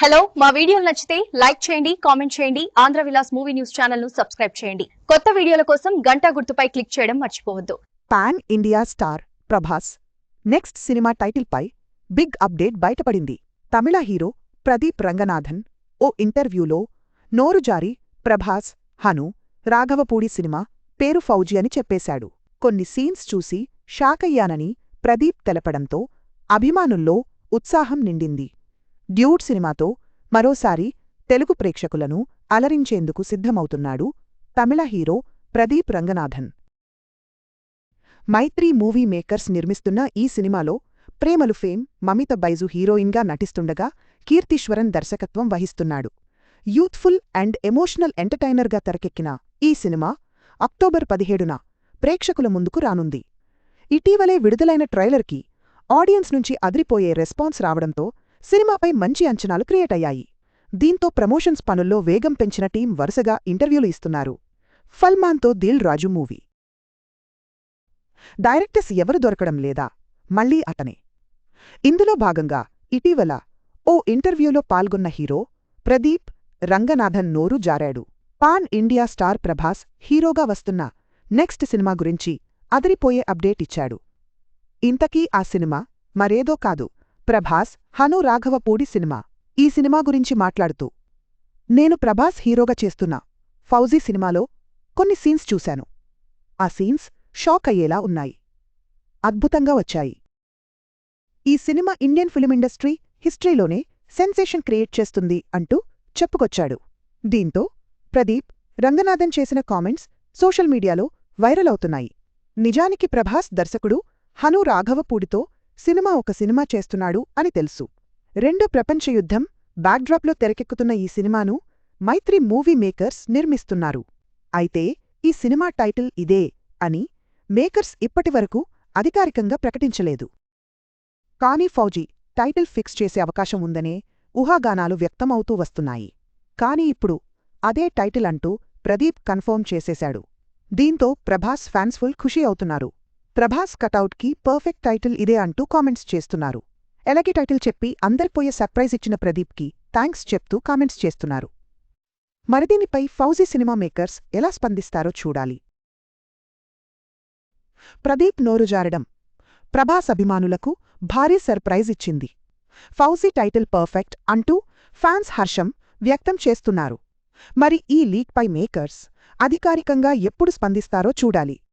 Hello మా వీడియోలు నచ్చితే లైక్ చేయండి కామెంట్ చేయండి ఆంధ్ర విలాస్ మూవీ న్యూస్ ఛానల్ను సబ్స్క్రైబ్ చేయండి. కొత్త వీడియోల కోసం గంట గుర్తుపై క్లిక్ చేయడం మర్చిపోవద్దు. Pan India star Prabhas. Next cinema టైటిల్పై big update బయటపడింది. తమిళ హీరో ప్రదీప్ రంగనాథన్ ఓ ఇంటర్వ్యూలో నోరు జారి ప్రభాస్ హను రాఘవపూడి సినిమా పేరు ఫౌజీ అని చెప్పేశాడు. కొన్ని సీన్స్ చూసి షాకయ్యానని ప్రదీప్ తెలపడంతో అభిమానుల్లో ఉత్సాహం నిండింది. డ్యూడ్ సినిమాతో మరోసారి తెలుగు ప్రేక్షకులను అలరించేందుకు సిద్ధమవుతున్నాడు తమిళ hero Pradeep Ranganathan. Mythri movie makers నిర్మిస్తున్న ఈ సినిమాలో ప్రేమలు ఫేమ్ మమిత బైజు హీరోయిన్గా నటిస్తుండగా కీర్తీశ్వరన్ దర్శకత్వం వహిస్తున్నాడు. యూత్ఫుల్ అండ్ ఎమోషనల్ ఎంటర్టైనర్గా తెరకెక్కిన ఈ సినిమా అక్టోబర్ పదిహేడున ప్రేక్షకుల ముందుకు రానుంది. ఇటీవలే విడుదలైన ట్రైలర్కి ఆడియన్స్ నుంచి అదిరిపోయే రెస్పాన్స్ రావడంతో సినిమాపై మంచి అంచనాలు క్రియేట్ అయ్యాయి. దీంతో ప్రమోషన్స్ పనుల్లో వేగం పెంచిన టీం వరుసగా ఇంటర్వ్యూలు ఇస్తున్నారు. ఫల్మాన్తో దిల్ రాజు మూవీ. డైరెక్టర్స్ ఎవరు దొరకడం లేదా? మళ్ళీ అతనే. ఇందులో భాగంగా ఇటీవల ఓ ఇంటర్వ్యూలో పాల్గొన్న హీరో ప్రదీప్ రంగనాథన్ నోరు జారాడు. పాన్ ఇండియా స్టార్ ప్రభాస్ హీరోగా వస్తున్న నెక్స్ట్ సినిమా గురించి అదిరిపోయే అప్డేట్ ఇచ్చాడు. ఇంతకీ ఆ సినిమా మరేదో కాదు. ప్రభాస్ హను రాఘవపూడి సినిమా. ఈ సినిమా గురించి మాట్లాడుతూ నేను ప్రభాస్ హీరోగా చేస్తున్నా ఫౌజీ సినిమాలో కొన్ని సీన్స్ చూశాను. ఆ సీన్స్ షాక్ అయ్యేలా ఉన్నాయి. అద్భుతంగా వచ్చాయి. ఈ సినిమా ఇండియన్ ఫిలిం ఇండస్ట్రీ హిస్టరీలోనే సెన్సేషన్ క్రియేట్ చేస్తుంది అంటూ చెప్పుకొచ్చాడు. దీంతో ప్రదీప్ రంగనాథన్ చేసిన కామెంట్స్ సోషల్ మీడియాలో వైరల్ అవుతున్నాయి. నిజానికి ప్రభాస్ దర్శకుడు హను రాఘవపూడితో సినిమా ఒక సినిమా చేస్తున్నాడు అని తెలుసు. రెండు ప్రపంచ యుద్ధం బ్యాక్డ్రాప్లో తెరకెక్కుతున్న ఈ సినిమాను మైత్రి మూవీ మేకర్స్ నిర్మిస్తున్నారు. అయితే ఈ సినిమా టైటిల్ ఇదే అని మేకర్స్ ఇప్పటివరకు అధికారికంగా ప్రకటించలేదు. కానీ ఫౌజీ టైటిల్ ఫిక్స్ చేసే అవకాశం ఉందనే ఊహాగానాలు వ్యక్తమవుతూ వస్తున్నాయి. కాని ఇప్పుడు అదే టైటిల్ అంటూ ప్రదీప్ కన్ఫర్మ్ చేసేశాడు. దీంతో ప్రభాస్ ఫ్యాన్స్ ఫుల్ ఖుషీ అవుతున్నారు. ప్రభాస్ కటౌట్కి పర్ఫెక్ట్ టైటిల్ ఇదే అంటూ కామెంట్స్ చేస్తున్నారు. ఎలాగే టైటిల్ చెప్పి అందరిపోయే సర్ప్రైజ్ ఇచ్చిన ప్రదీప్కి థ్యాంక్స్ చెప్తూ కామెంట్స్ చేస్తున్నారు. మరిదీనిపై ఫౌజీ సినిమా మేకర్స్ ఎలా స్పందిస్తారో చూడాలి. ప్రదీప్ నోరుజారడం ప్రభాస్ అభిమానులకు భారీ సర్ప్రైజ్ ఇచ్చింది. ఫౌజీ టైటిల్ పర్ఫెక్ట్ అంటూ ఫ్యాన్స్ హర్షం వ్యక్తం చేస్తున్నారు. మరి ఈ లీక్పై మేకర్స్ అధికారికంగా ఎప్పుడు స్పందిస్తారో చూడాలి.